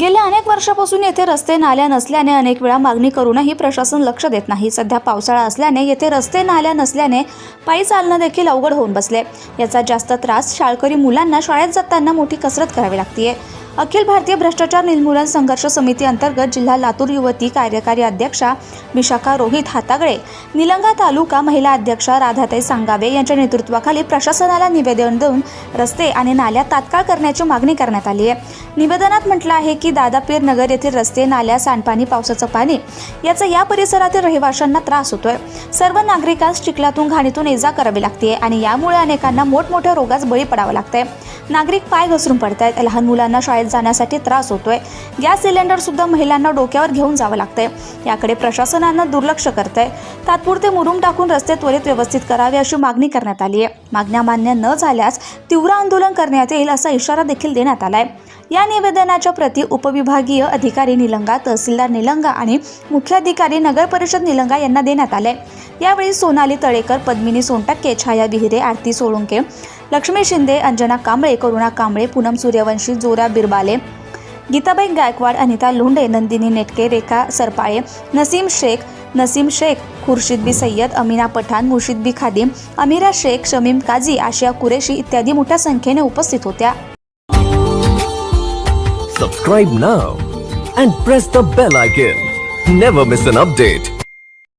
गेल्या अनेक वर्षापासून येथे रस्ते नाल्या नसल्याने अनेक वेळा मागणी करूनही प्रशासन लक्ष देत नाही. सध्या पावसाळा असल्याने येथे रस्ते नाल्या नसल्याने पायी चालणं देखील अवघड होऊन बसले. याचा जास्त त्रास शाळकरी मुलांना शाळेत जाताना मोठी कसरत करावी लागतीये. अखिल भारतीय भ्रष्टाचार निर्मूलन संघर्ष समिती अंतर्गत जिल्हा लातूर युवती कार्यकारी अध्यक्षा विशाखा रोहित हातागळे निलंगा तालुका महिला अध्यक्षा राधाताई सांगावे यांच्या नेतृत्वाखाली प्रशासनाला निवेदन देऊन रस्ते आणि नाल्या तात्काळ करण्याची मागणी करण्यात आली आहे. निवेदनात म्हटलं आहे की दादापीर नगर येथील रस्ते नाल्या सांडपाणी पावसाचं पाणी याचा या परिसरातील रहिवाशांना त्रास होतोय. सर्व नागरिकांस चिखलातून घाणीतून इजा करावी लागते आणि यामुळे अनेकांना मोठमोठ्या रोगास बळी पडावं लागतंय. नागरिक पाय घसरून पडत आहेत लहान मुलांना शाळेत जाण्यासाठी त्रास होतोय. गॅस सिलेंडरसुद्धा महिलांना डोक्यावर घेऊन जावं लागतंय. याकडे प्रशासनानं दुर्लक्ष करतंय. तात्पुरते मुरुम टाकून रस्ते त्वरित व्यवस्थित करावे अशी मागणी करण्यात आली आहे. मागण्या मान्य न झाल्यास तीव्र आंदोलन करण्यात येईल असा इशारा देखील देण्यात आलाय. या निवेदनाच्या प्रती उपविभागीय अधिकारी निलंगा तहसीलदार निलंगा आणि मुख्याधिकारी नगर परिषद निलंगा यांना देण्यात आले यावेळी सोनाली तळेकर पद्मिनी सोनटक्के छाया विहिरे आरती सोळुंके लक्ष्मी शिंदे अंजना कांबळे करुणा कांबळे पूनम सूर्यवंशी जोरा बिरबाले गीताबाई गायकवाड अनिता लोंढे नंदिनी नेटके रेखा सरपाळे नसीम शेख नसीम शेख खुर्शीद बी सय्यद अमिना पठाण मुर्शिद बी खादिम अमिरा शेख शमीम काझी आशिया कुरेशी इत्यादी मोठ्या संख्येने उपस्थित होत्या. Subscribe now and press the bell icon never miss an update